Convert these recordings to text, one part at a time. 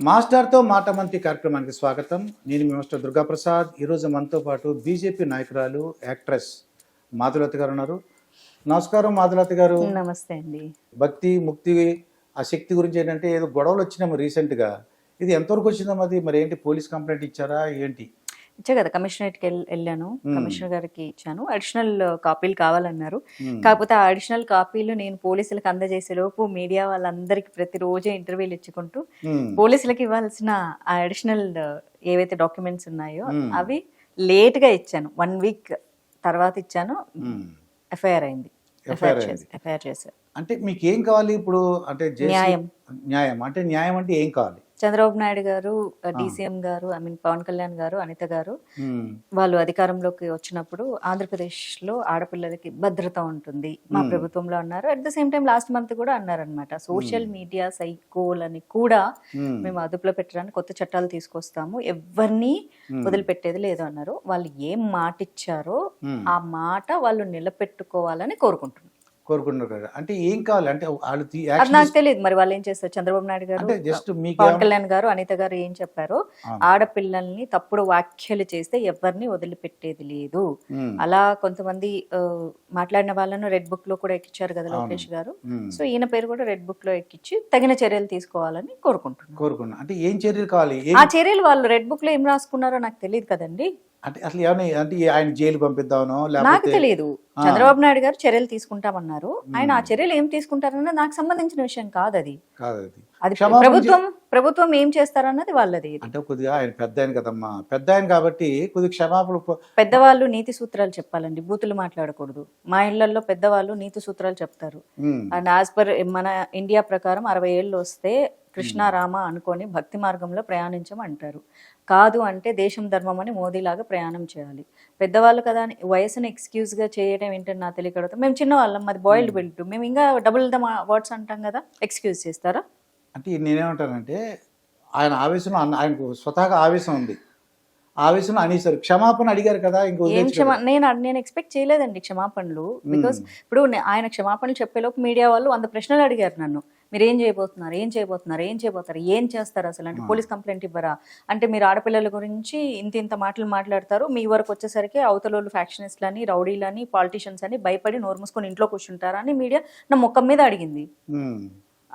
మాస్టర్తో మాట మంత్రి కార్యక్రమానికి స్వాగతం. నేను మీ మాస్టర్ దుర్గాప్రసాద్. ఈరోజు మనతో పాటు బీజేపీ నాయకురాలు యాక్ట్రెస్ మాధులత గారు ఉన్నారు. నమస్కారం మాధులత గారు. నమస్తే అండి. భక్తి ముక్తి ఆ శక్తి గురించి ఏంటంటే ఏదో గొడవలు వచ్చినాము రీసెంట్గా. ఇది ఎంతవరకు వచ్చిందమ్మా అది? మరి ఏంటి పోలీస్ కంప్లైంట్ ఇచ్చారా? ఏంటి? ఇచ్చా కదా కమిషనరేట్కి వెళ్ళి వెళ్ళాను. కమిషనర్ గారికి ఇచ్చాను. అడిషనల్ కాపీలు కావాలన్నారు. కాకపోతే ఆ అడిషనల్ కాపీలు నేను పోలీసులకు అందజేసే లోపు మీడియా వాళ్ళందరికీ ప్రతిరోజు ఇంటర్వ్యూలు ఇచ్చుకుంటూ. పోలీసులకు ఇవ్వాల్సిన ఆ అడిషనల్ ఏవైతే డాక్యుమెంట్స్ ఉన్నాయో. అవి లేట్గా ఇచ్చాను. వన్ వీక్ తర్వాత ఇచ్చాను. ఎఫ్ఐఆర్ అయింది. ఎఫ్ఐఆర్ చేశారు. అంటే మీకు ఏం కావాలి ఇప్పుడు? అంటే. న్యాయం. అంటే న్యాయం అంటే ఏం కావాలి? చంద్రబాబు నాయుడు గారు డీసీఎం గారు ఐ మీన్ పవన్ కళ్యాణ్ గారు అనిత గారు. వాళ్ళు అధికారంలోకి వచ్చినప్పుడు ఆంధ్రప్రదేశ్లో ఆడపిల్లలకి భద్రత ఉంటుంది మా. ప్రభుత్వంలో అన్నారు at the same time last month కూడా అన్నారనమాట సోషల్ మీడియా సైకోలని కూడా Hmm. మేము అదుపులో పెట్టడానికి కొత్త చట్టాలు తీసుకొస్తాము ఎవరిని. వదిలిపెట్టేది లేదు అన్నారు వాళ్ళు ఏం మాట ఇచ్చారో. ఆ మాట వాళ్ళు నిలబెట్టుకోవాలని కోరుకుంటున్నారు కోరుకుంటున్నారు కదా. అంటే ఏం కావాలి? అంటే వాళ్ళు అది నాకు తెలియదు. మరి వాళ్ళు ఏం చేస్తారు? చంద్రబాబు నాయుడు గారు అంటే జస్ట్ పవన్ కళ్యాణ్ గారు అనిత గారు ఏం చెప్పారో. ఆడపిల్లల్ని తప్పుడు వ్యాఖ్యలు చేస్తే ఎవరిని వదిలిపెట్టేది లేదు. అలా కొంతమంది మాట్లాడిన వాళ్ళను రెడ్ బుక్లో కూడా ఎక్కించారు కదా లోకేష్ గారు. సో ఈయన పేరు కూడా రెడ్ బుక్లో ఎక్కించి తగిన చర్యలు తీసుకోవాలని కోరుకుంటున్నాను. కోరుకున్నా. అంటే ఏం చర్యలు కావాలి? ఆ చర్యలు వాళ్ళు రెడ్ బుక్లో ఏం రాసుకున్నారో నాకు తెలియదు కదండి. అంటే అసలు ఏమైనా అంటే ఆయన జైలు పంపిద్దామనో నాకు తెలియదు. చంద్రబాబు నాయుడు గారు చర్యలు తీసుకుంటామన్నారు. ఆయన ఆ చర్యలు ఏం తీసుకుంటారన్నది నాకు సంబంధించిన విషయం కాదు అది అది ప్రభుత్వం ప్రభుత్వం ఏం చేస్తారన్నది వాళ్ళది. అంటే కొద్దిగా ఆయన పెద్ద ఆయన కదమ్మా. పెద్ద ఆయన కాబట్టి కొద్దిగా క్షమాపణ పెద్దవాళ్ళు నీతి సూత్రాలు చెప్పాలండి. బూతులు మాట్లాడకూడదు. మా ఇళ్ళలో పెద్దవాళ్ళు నీతి సూత్రాలు చెప్తారు. అండ్ యాజ్ పర్ మన ఇండియా ప్రకారం అరవై ఏళ్ళు వస్తే కృష్ణారామ అనుకొని భక్తి మార్గంలో ప్రయాణించమంటారు. కాదు అంటే దేశం ధర్మం అని మోదీలాగా ప్రయాణం చేయాలి. పెద్దవాళ్ళు కదా అని వయసుని excuse గా చేయడం ఏంటని నా తెలియకడతాం మేము చిన్నవాళ్ళం మాది బాయిల్డ్ బెల్ట్ మేము ఇంకా డబుల్ ద వర్డ్స్ అంటాం కదా ఎక్స్క్యూజ్ చేస్తారా? అంటే నేనేమంటానంటే ఆయన ఆవేశంలో అన్న- ఆయనకు స్వతహాగా ఆవేశం ఉంది. ఆవేశంలో అనేసారు క్షమాపణ అడిగారు కదా ఇంకో. నేను నేను ఎక్స్పెక్ట్ చేయలేదండి క్షమాపణలు. బికాస్ ఇప్పుడు నే- ఆయన క్షమాపణలు చెప్పేలోపు మీడియా వాళ్ళు వంద ప్రశ్నలు అడిగారు నన్ను. మీరు ఏం చేయబోతున్నారు? ఏం చేయబోతున్నారు? ఏం చేయబోతున్నారు ఏం చేస్తారు అసలు? అంటే పోలీస్ కంప్లైంట్ ఇవ్వరా? అంటే మీరు ఆడపిల్లల గురించి ఇంత ఇంత మాటలు మాట్లాడతారు. మీ వరకు వచ్చేసరికి అవతలోళ్ళు ఫ్యాక్షనిస్ట్లని రౌడీలని పాలిటీషియన్స్ అని భయపడి నోరు మూసుకొని ఇంట్లో కూర్చుంటారా అని మీడియా నా ముఖం మీద అడిగింది.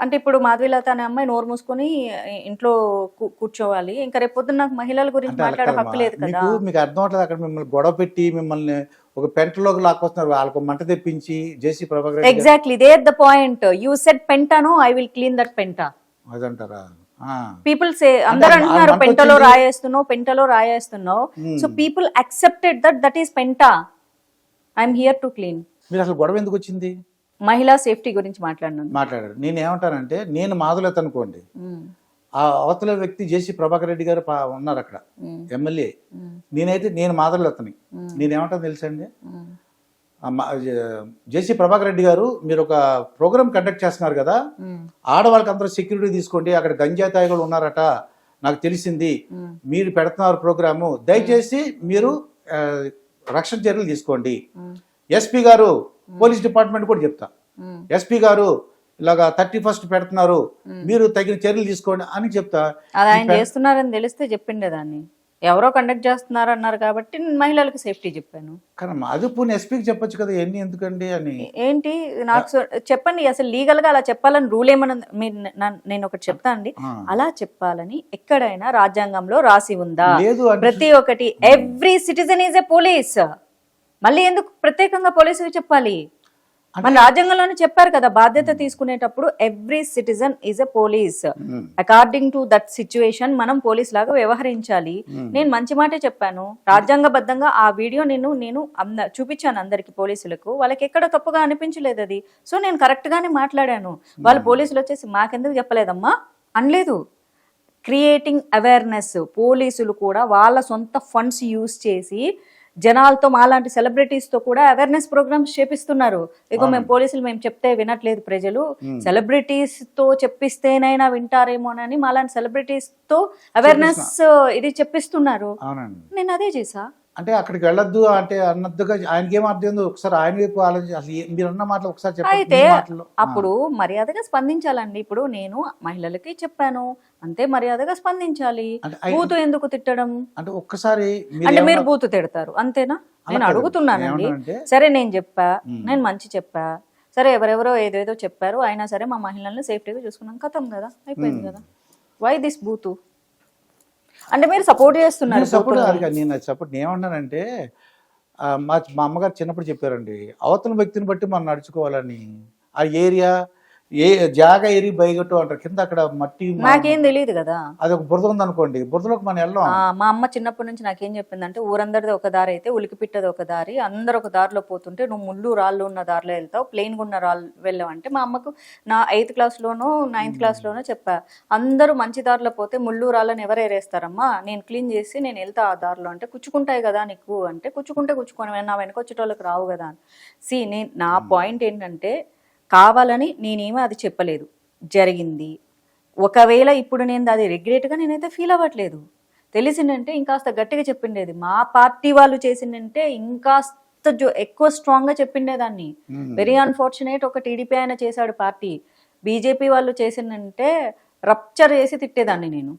అంటే ఇప్పుడు మాధవీలత అనే అమ్మాయి నోరు మూసుకొని ఇంట్లో కూర్చోవాలి. ఇంకా రేపు పొద్దున్న నాకు మహిళల గురించి మాట్లాడే. హక్కు లేదు కదా. మీకు అర్థం అవట్లేదు అక్కడ మిమ్మల్ని గొడవ పెట్టి మిమ్మల్ని ఒక పెంటలోకి లాక్కొస్తున్నారు. వాళ్ళకు మంట తెప్పించి JC Prabhakar exactly they the point you set పెంటాను I will clean that పెంటా అదంటారా? పీపుల్ సే అందరు అంటున్నారు పెంటలో. రాయేస్తున్నావు పెంటలో రాయేస్తున్నావు. So people accepted that that is Penta I'm here to clean మీరు అసలు గొడవ ఎందుకు వచ్చింది? మహిళా సేఫ్టీ గురించి మాట్లాడినాను మాట్లాడారు నేను ఏమంటానంటే నేను మాధులత అనుకోండి. ఆ అవతల వ్యక్తి జేసీ ప్రభాకర్ రెడ్డి గారు ఉన్నారు అక్కడ. ఎమ్మెల్యే. నేనైతే నేను మాధులతని. నేనేమంటాను తెలుసండి జేసీ ప్రభాకర్ రెడ్డి గారు మీరు ఒక ప్రోగ్రామ్ కండక్ట్ చేస్తున్నారు కదా. ఆడవాళ్ళకి అందరూ సెక్యూరిటీ తీసుకోండి అక్కడ గంజా తాయిಗಳು ఉన్నారట నాకు తెలిసింది. మీరు పెడుతున్నారు ప్రోగ్రాము దయచేసి మీరు రక్షణ చర్యలు తీసుకోండి. ఎస్పీ గారు పోలీస్ డిపార్ట్మెంట్ కూడా చెప్తా. ఎస్పీ గారు ఇలాగా థర్టీ ఫస్ట్ పెడుతున్నారు మీరు తగిన చర్యలు తీసుకోండి అని చెప్తా. అది ఆయన చేస్తున్నారని తెలిస్తే చెప్పిండే దాన్ని ఎవరో కండక్ట్ చేస్తున్నారు అన్నారు కాబట్టి మహిళలకు సేఫ్టీ చెప్పాను. కానీ అది పోనీ ఎస్పీకి చెప్పొచ్చు కదా ఎన్ని ఎందుకండి అని. ఏంటి? నాకు చెప్పండి అసలు లీగల్గా అలా చెప్పాలని రూల్ ఏమన్నా నేను ఒకటి చెప్తా అండి. అలా చెప్పాలని ఎక్కడైనా రాజ్యాంగంలో రాసి ఉందా? ప్రతి ఒక్కటి every citizen is a police మళ్ళీ ఎందుకు ప్రత్యేకంగా పోలీసు చెప్పాలి? మన రాజ్యాంగంలోనే చెప్పారు కదా బాధ్యత తీసుకునేటప్పుడు every citizen is a police according to that situation మనం పోలీస్ లాగా వ్యవహరించాలి నేను మంచి మాటే చెప్పాను. రాజ్యాంగబద్ధంగా ఆ వీడియో నేను నేను చూపించాను అందరికి పోలీసులకు. వాళ్ళకి ఎక్కడ తప్పుగా అనిపించలేదు అది. సో నేను కరెక్ట్ గానే మాట్లాడాను. వాళ్ళు పోలీసులు వచ్చేసి మాకెందుకు చెప్పలేదమ్మా? అనలేదు. క్రియేటింగ్ అవేర్నెస్ పోలీసులు కూడా వాళ్ళ సొంత ఫండ్స్ యూజ్ చేసి జనాలతో మాలాంటి సెలబ్రిటీస్తో కూడా అవేర్నెస్ ప్రోగ్రామ్స్ చేపిస్తున్నారు. ఇగో మేము పోలీసులు మేము చెప్తే వినట్లేదు ప్రజలు. సెలబ్రిటీస్తో చెప్పిస్తేనైనా వింటారేమోనని మాలాంటి సెలబ్రిటీస్తో అవేర్నెస్ ఇది చెప్పిస్తున్నారు. నేను అదే చేసా. అంటే అక్కడికి వెళ్ళొద్దు అంటే అన్నట్టుగా ఆయనకి ఏం అర్థం ఉందో ఒకసారి ఆయన వైపు ఆలోచించి అసలు మీరు అన్న మాటలు ఒకసారి అయితే. అప్పుడు మర్యాదగా స్పందించాలండి. ఇప్పుడు నేను మహిళలకి చెప్పాను. అంతే మర్యాదగా స్పందించాలి. బూతు ఎందుకు తిట్టడం? అంటే ఒక్కసారి మీరు అంటే మీరు బూతు తిడతారు. అంతేనా? నేను. అడుగుతున్నానండి. సరే నేను చెప్పా. నేను మంచి చెప్పా. సరే ఎవరెవరో ఏదేదో చెప్పారు. అయినా సరే మా మహిళల్ని సేఫ్టీగా చూసుకున్నాం. కథం కదా. అయిపోయింది కదా. వై దిస్ బూతు? అంటే మీరు సపోర్ట్ చేస్తున్నారు నేను సపోర్ట్. కాదు నేను సపోర్ట్ నేను ఏమన్నానంటే మా మా అమ్మగారు చిన్నప్పుడు చెప్పారండి అవతల వ్యక్తిని బట్టి మనం నడుచుకోవాలని ఆ ఏరియా ఏ జాగా ఏరి బయగట్టు అంటారు. కింద అక్కడ మట్టి నాకేం తెలియదు కదా. అది ఒక బురద ఉందనుకోండి. బురదలోకి మనం వెళ్ళాం. మా అమ్మ చిన్నప్పటి నుంచి నాకేం చెప్పిందంటే ఊరందరిది ఒక దారి అయితే ఉలికి పిట్టది ఒక దారి అందరు ఒక దారిలో పోతుంటే నువ్వు ముళ్ళు రాళ్ళు ఉన్న దారిలో వెళ్తావు ప్లెయిన్గా ఉన్న రాళ్ళు వెళ్ళావు. అంటే మా అమ్మకు నా ఎయిత్ క్లాస్లోనో నైన్త్ క్లాస్లోనో చెప్పా అందరూ మంచి దారిలో పోతే ముళ్ళు రాళ్ళని ఎవరు ఏరేస్తారమ్మా? నేను క్లీన్ చేసి నేను వెళ్తా ఆ దారిలో. అంటే కుచ్చుకుంటాయి కదా నీకు. అంటే కుచ్చుకుంటే కుచ్చుకొని నా వెనక వచ్చేటోళ్ళకి రావు కదా. అని సి నేను నా పాయింట్ ఏంటంటే కావాలని నేనేమీ అది చెప్పలేదు. జరిగింది. ఒకవేళ ఇప్పుడు నేను అది రిగ్రెట్గా నేనైతే ఫీల్ అవ్వట్లేదు. తెలిసిందంటే ఇంకాస్త గట్టిగా చెప్పిండేది. మా పార్టీ వాళ్ళు చేసిందంటే ఇంకాస్త జో ఎక్కువ స్ట్రాంగ్గా చెప్పిండేదాన్ని. వెరీ అన్ఫార్చునేట్ ఒక టీడీపీ ఆయన చేశాడు పార్టీ. బీజేపీ వాళ్ళు చేసిందంటే రప్చర్ చేసి తిట్టేదాన్ని నేను.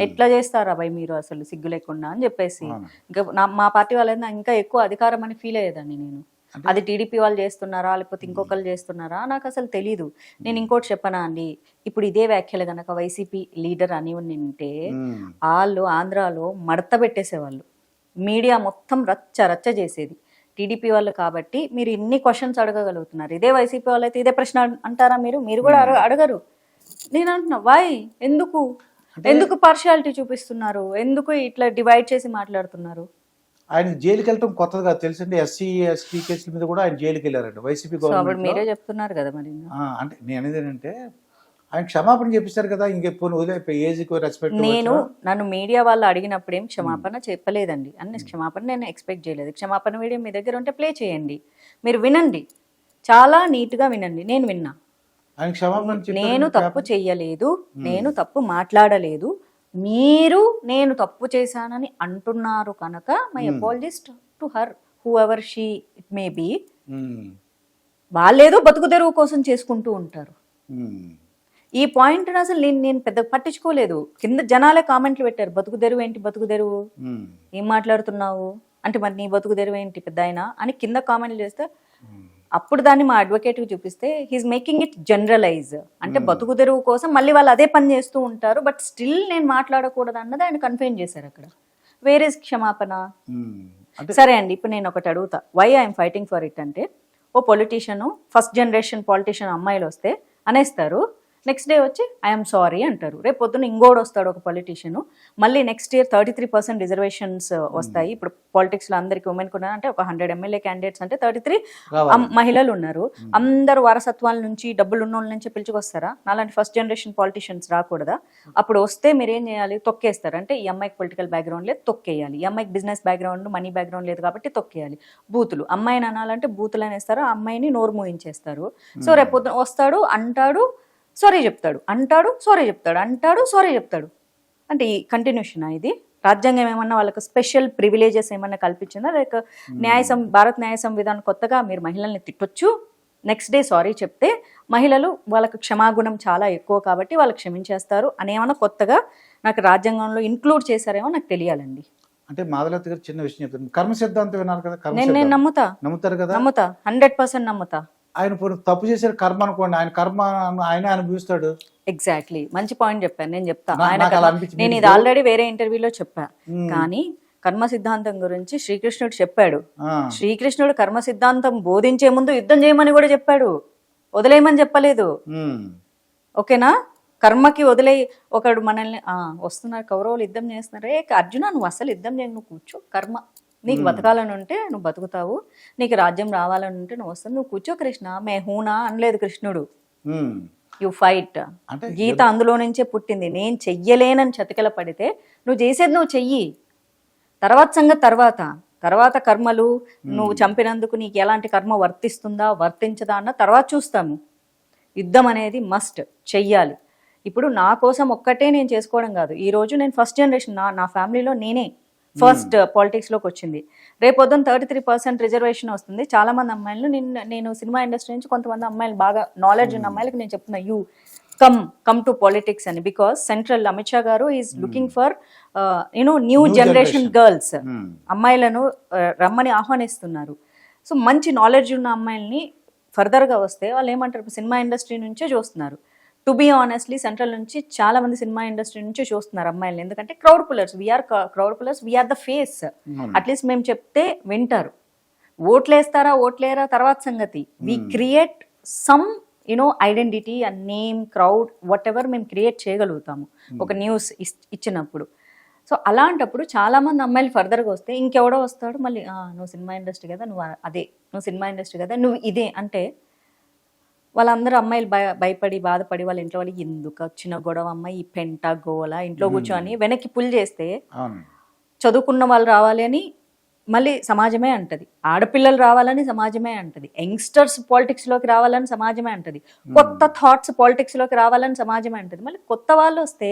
ఎట్లా చేస్తారా భయ్ మీరు అసలు సిగ్గు లేకుండా అని చెప్పేసి. ఇంకా మా పార్టీ వాళ్ళైనా ఇంకా ఎక్కువ అధికారం అని ఫీల్ అయ్యేదాన్ని నేను. అది. టీడీపీ వాళ్ళు చేస్తున్నారా లేకపోతే ఇంకొకరు చేస్తున్నారా? నాకు అసలు తెలీదు. నేను ఇంకోటి చెప్పనా అండి? ఇప్పుడు ఇదే వ్యాఖ్యలు గనక వైసీపీ లీడర్ అని ఉంటే. వాళ్ళు ఆంధ్రాలో మడత పెట్టేసేవాళ్ళు. మీడియా మొత్తం రచ్చ రచ్చ చేసేది. టీడీపీ వాళ్ళు కాబట్టి మీరు ఇన్ని క్వశ్చన్స్ అడగగలుగుతున్నారు. ఇదే వైసీపీ వాళ్ళు అయితే ఇదే ప్రశ్న అంటారా మీరు? మీరు కూడా అడగ- అడగరు. నేను అంటున్నా వై? ఎందుకు? ఎందుకు పార్షియాలిటీ చూపిస్తున్నారు? ఎందుకు ఇట్లా డివైడ్ చేసి మాట్లాడుతున్నారు? ఆయన జైలుకి వెళ్ళటం కొత్తది కాదు. తెలుసండి ఎస్సీ ఎస్టీ కేసుల మీద కూడా ఆయన జైలుకి వెళ్ళారండి వైసీపీ గవర్నమెంట్ మీరే చెప్తున్నారు కదా మరి. అంటే నేను ఏంటంటే ఆయన క్షమాపణ చెప్పిస్తారు కదా ఇంకెప్పుడు ఏజ్కి రెస్పెక్ట్ నేను నన్ను మీడియా వాళ్ళు అడిగినప్పుడు ఏం క్షమాపణ చెప్పలేదండి. అన్ని క్షమాపణ నేను ఎక్స్పెక్ట్ చేయలేదు. క్షమాపణ వీడియో మీ దగ్గర ఉంటే ప్లే చేయండి. మీరు వినండి. చాలా నీట్గా వినండి. నేను విన్నా. ఆయన క్షమాపణ చెప్పారు నేను తప్పు చెయ్యలేదు. నేను తప్పు మాట్లాడలేదు. మీరు నేను తప్పు చేశానని అంటున్నారు కనుక my apologist to her whoever she it may be. వాళ్ళేదో బతుకు తెరువు కోసం చేసుకుంటూ ఉంటారు. మ్మ్. ఈ పాయింట్ అసలు నేను నేను పెద్ద పట్టించుకోలేదు. కింద జనాలే కామెంట్లు పెట్టారు. బతుకు తెరువు ఏంటి? బతుకు తెరువు? మ్మ్. ఏం మాట్లాడుతున్నావు? అంటే మరి నీ బతుకు తెరువు ఏంటి పెద్ద అని కింద కామెంట్లు చేస్తే అప్పుడు దాన్ని మా అడ్వకేట్కి చూపిస్తే హీస్ మేకింగ్ ఇట్ జనరలైజ్ అంటే బతుకు తెరువు కోసం మళ్ళీ వాళ్ళు అదే పని చేస్తూ ఉంటారు బట్ స్టిల్ నేను మాట్లాడకూడదు అన్నది ఆయన కన్ఫైన్ చేశారు అక్కడ. వేరే క్షమాపణ. అంటే సరే అండి ఇప్పుడు నేను ఒకటి అడుగుతా. Why I'm fighting for it అంటే ఓ పొలిటీషియన్ ఫస్ట్ జనరేషన్ పాలిటీషియన్ అమ్మాయిలు వస్తే అనేస్తారు నెక్స్ట్ డే వచ్చి ఐఎమ్ సారీ అంటారు. రేపు పొద్దున్న ఇంకోడు వస్తాడు ఒక పొలిటీషియన్ మళ్ళీ next year thirty three percent reservations వస్తాయి. ఇప్పుడు పాలిటిక్స్లో అందరికి ఉమెన్ కూడా అంటే ఒక హండ్రెడ్ ఎమ్మెల్యే క్యాండిడేట్స్ అంటే థర్టీ త్రీ. మహిళలు ఉన్నారు. అందరు వారసత్వాల నుంచి డబ్బులు ఉన్న వాళ్ళ నుంచి పిలుచుకొస్తారా? నాలాంటి ఫస్ట్ జనరేషన్ పాలిటీషియన్స్ రాకూడదా? అప్పుడు వస్తే మీరు ఏం చేయాలి? తొక్కేస్తారు. అంటే ఈ అమ్మాయికి పొలిటికల్ బ్యాక్గ్రౌండ్ లేదు తొక్కేయాలి. ఈ అమ్మాయికి బిజినెస్ బ్యాక్గ్రౌండ్ మనీ బ్యాక్గ్రౌండ్ లేదు కాబట్టి తొక్కేయాలి. బూతులు. అమ్మాయిని అనాలంటే బూతులు అనేస్తారు. ఆ అమ్మాయిని నోరు మూయించేస్తారు. సో రేపు పొద్దున వస్తాడు అంటాడు సారీ చెప్తాడు. అంటాడు సారీ చెప్తాడు. అంటాడు సారీ చెప్తాడు. అంటే ఈ కంటిన్యూషన్ ఇది? రాజ్యాంగం ఏమన్నా వాళ్ళకి స్పెషల్ ప్రివిలేజెస్ ఏమన్నా కల్పించిందా? లేక న్యాయ సం భారత్ న్యాయ సంవిధానం కొత్తగా మీరు మహిళల్ని తిట్టొచ్చు. నెక్స్ట్ డే సారీ చెప్తే మహిళలు వాళ్ళకి క్షమాగుణం చాలా ఎక్కువ కాబట్టి వాళ్ళు క్షమించేస్తారు అనేమన్నా కొత్తగా నాకు రాజ్యాంగంలో ఇంక్లూడ్ చేశారేమో నాకు తెలియాలండి. అంటే మాధవలత గారు చిన్న విషయం చెప్తాను కర్మ సిద్ధాంతం విన్నారు కదా నేను నేను. నమ్ముతా. నమ్ముతారు కదా? నమ్ముతా. హండ్రెడ్ పర్సెంట్ నమ్ముతా. ఆయన తప్పు చేశారు కర్మ అనుకోండి. ఆయన కర్మ ఆయన అనుభవిస్తాడు. ఎగ్జాక్ట్లీ మంచి పాయింట్ చెప్పాను నేను చెప్తా. నా- ఆయన. నేను ఇది ఆల్రెడీ వేరే ఇంటర్వ్యూలో చెప్పా. కానీ కర్మ సిద్ధాంతం గురించి శ్రీకృష్ణుడు చెప్పాడు. శ్రీకృష్ణుడు కర్మ సిద్ధాంతం బోధించే ముందు యుద్ధం చేయమని కూడా చెప్పాడు. వదిలేయమని చెప్పలేదు. ఓకేనా? కర్మకి వదిలే ఒకడు మనల్ని ఆ వస్తున్నారు. కౌరవులు యుద్ధం చేస్తున్నారు. ఏ అర్జున నువ్వు అసలు యుద్ధం చేయ నువ్వు కూర్చో. కర్మ. నీకు బతకాలని ఉంటే నువ్వు బతుకుతావు నీకు రాజ్యం రావాలని ఉంటే నువ్వు వస్తావు. నువ్వు కూర్చో కృష్ణ మే హూనా అనలేదు కృష్ణుడు. యు ఫైట్ గీత అందులో నుంచే పుట్టింది. నేను చెయ్యలేనని చతికిల పడితే నువ్వు చేసేది నువ్వు చెయ్యి. తర్వాత సంగతి తర్వాత. తర్వాత కర్మలు నువ్వు చంపినందుకు నీకు ఎలాంటి కర్మ వర్తిస్తుందా వర్తించదా అన్న తర్వాత చూస్తాము. యుద్ధం అనేది మస్ట్ చెయ్యాలి. ఇప్పుడు నా కోసం ఒక్కటే నేను చేసుకోవడం కాదు. ఈ రోజు నేను ఫస్ట్ జనరేషన్ నా నా ఫ్యామిలీలో నేనే. ఫస్ట్ పాలిటిక్స్లోకి వచ్చింది. రేపొద్దున థర్టీ త్రీ పర్సెంట్ రిజర్వేషన్ వస్తుంది. చాలా మంది అమ్మాయిలు నేను నేను సినిమా ఇండస్ట్రీ నుంచి కొంతమంది అమ్మాయిలు బాగా నాలెడ్జ్ ఉన్న అమ్మాయిలకి నేను చెప్తున్నా you come come to politics అని. Because central Amit Shah garu is looking for you know new generation girls Hmm. అమ్మాయిలను ఆ, రమ్మని ఆహ్వానిస్తున్నారు. సో మంచి నాలెడ్జ్ ఉన్న అమ్మాయిల్ని ఫర్దర్గా వస్తే వాళ్ళు ఏమంటారు? సినిమా ఇండస్ట్రీ నుంచే చూస్తున్నారు. టు బీ ఆనెస్ట్లీ సెంట్రల్ నుంచి చాలా మంది సినిమా ఇండస్ట్రీ నుంచి చూస్తున్నారు అమ్మాయిల్ని. ఎందుకంటే crowd pullers we are crowd pullers we are the face at least మేము చెప్తే వింటారు. ఓట్లేస్తారా ఓట్లేరా తర్వాత సంగతి. We create some you know identity and name crowd whatever మేము క్రియేట్ చేయగలుగుతాము. ఒక న్యూస్ ఇచ్చినప్పుడు. సో అలాంటప్పుడు చాలా మంది అమ్మాయిలు ఫర్దర్గా వస్తే ఇంకెవడో వస్తాడు మళ్ళీ "ఆ, నువ్వు సినిమా ఇండస్ట్రీ కదా నువ్వు అదే నువ్వు సినిమా ఇండస్ట్రీ కదా నువ్వు ఇదే అంటే వాళ్ళందరూ అమ్మాయిలు భయ భయపడి బాధపడి వాళ్ళ ఇంట్లో వాళ్ళు ఎందుకు వచ్చిన గొడవ అమ్మాయి ఈ పెంట గోల ఇంట్లో కూర్చొని వెనక్కి పుల్ చేస్తే చదువుకున్న వాళ్ళు రావాలి అని మళ్ళీ సమాజమే అంటది. ఆడపిల్లలు రావాలని సమాజమే అంటది. యంగ్స్టర్స్ పాలిటిక్స్లోకి రావాలని సమాజమే అంటది. కొత్త థాట్స్ పాలిటిక్స్లోకి రావాలని సమాజమే అంటది. మళ్ళీ కొత్త వాళ్ళు వస్తే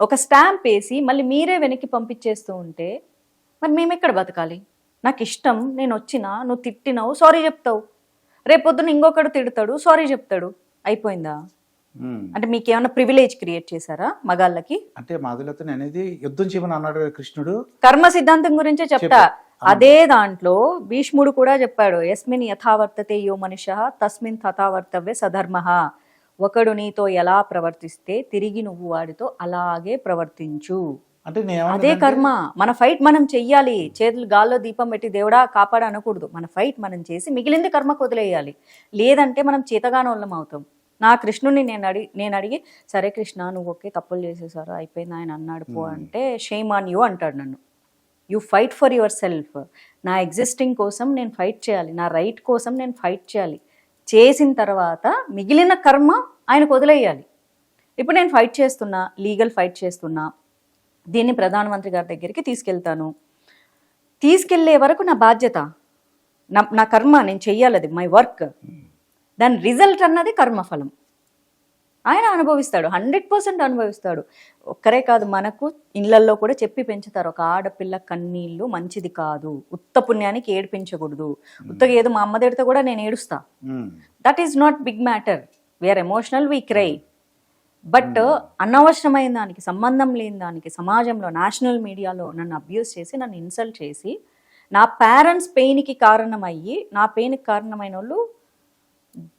ఒక స్టాంప్ వేసి మళ్ళీ మీరే వెనక్కి పంపించేస్తూ ఉంటే మరి మేము ఎక్కడ బతకాలి? నాకు ఇష్టం నేను వచ్చినా నువ్వు తిట్టినావు సారీ చెప్తావు. రేపొద్దున ఇంకొకడు తిడతాడు సారీ చెప్తాడు. అయిపోయిందా. అంటే మీకు ఏమైనా ప్రివిలేజ్ క్రియేట్ చేశారా మగాళ్ళకి? అంటే మాధులతో అనేది యుద్ధం చేయమని అన్నాడు కదా కృష్ణుడు. కర్మ సిద్ధాంతం గురించే చెప్తా. అదే దాంట్లో భీష్ముడు కూడా చెప్పాడు యస్మిన్ యథావర్తతే యో మనిష తస్మిన్ తథావర్తవ్య సధర్మ. ఒకడు నీతో ఎలా ప్రవర్తిస్తే తిరిగి నువ్వు వాడితో అలాగే ప్రవర్తించు. అంటే అదే కర్మ. మన ఫైట్ మనం చెయ్యాలి. చేతులు గాల్లో దీపం పెట్టి దేవుడా కాపాడు అనకూడదు. మన ఫైట్ మనం చేసి మిగిలింది కర్మకు వదిలేయాలి. లేదంటే మనం చేతగానోళ్ళం అవుతాం. నా కృష్ణుని నేను అడిగి నేను అడిగి సరే కృష్ణ నువ్వు ఒకే తప్పులు చేసేసారు అయిపోయింది ఆయన అన్నాడు పో అంటే షేమ్ ఆన్ యూ అంటాడు నన్ను. You fight for yourself నా ఎగ్జిస్టింగ్ కోసం నేను ఫైట్ చేయాలి. నా రైట్ కోసం నేను ఫైట్ చేయాలి. చేసిన తర్వాత మిగిలిన కర్మ ఆయనకు వదిలేయాలి. ఇప్పుడు నేను ఫైట్ చేస్తున్నా లీగల్ ఫైట్ చేస్తున్నా దీన్ని ప్రధానమంత్రి గారి దగ్గరికి తీసుకెళ్తాను. తీసుకెళ్ళే వరకు నా బాధ్యత నా నా కర్మ నేను చెయ్యాలి అది మై వర్క్ దాని రిజల్ట్ అన్నది కర్మఫలం. ఆయన అనుభవిస్తాడు హండ్రెడ్ పర్సెంట్ అనుభవిస్తాడు. ఒక్కరే కాదు మనకు ఇళ్ళల్లో కూడా చెప్పి పెంచుతారు ఒక ఆడపిల్ల కన్నీళ్ళు మంచిది కాదు ఉత్త పుణ్యానికి ఏడిపించకూడదు. ఉత్తగా ఏదో మా అమ్మ తిడితే కూడా నేను ఏడుస్తా. That is not big matter we are emotional we cry but అనవసరమైన దానికి సంబంధం లేని దానికి సమాజంలో నేషనల్ మీడియాలో నన్ను అబ్యూస్ చేసి నన్ను ఇన్సల్ట్ చేసి నా పేరెంట్స్ పెయిన్కి కారణమయ్యి నా పెయిన్కి కారణమైన వాళ్ళు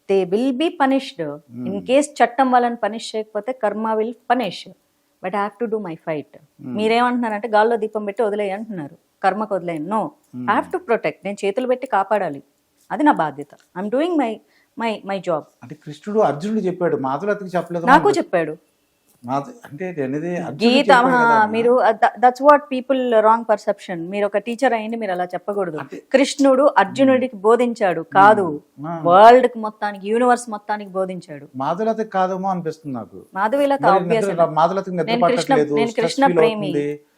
they will be punished in case చట్టం వాళ్ళని పనిష్ చేయకపోతే karma will punish but have to do my fight మీరేమంటున్నారంటే గాల్లో దీపం పెట్టి వదిలేయి అంటున్నారు. కర్మకు వదిలేను నో హ్యావ్ టు ప్రొటెక్ట్ నేను చేతులు పెట్టి కాపాడాలి. అది నా బాధ్యత. I'm doing my my my job. అంటే కృష్ణుడు అర్జునుడు చెప్పాడు. మాధులతకి చెప్పలేదు? నాకు చెప్పాడు. అంటే గీత. మీరు that's what people wrong perception మీరు ఒక టీచర్ అయ్యింది మీరు అలా చెప్పకూడదు. కృష్ణుడు అర్జునుడికి బోధించాడు. కాదు. వరల్డ్కి మొత్తానికి యూనివర్స్ మొత్తానికి బోధించాడు. మాధులతకి కాదేమో అనిపిస్తుంది నాకు. మాధవీలత నేను కృష్ణ ప్రేమి.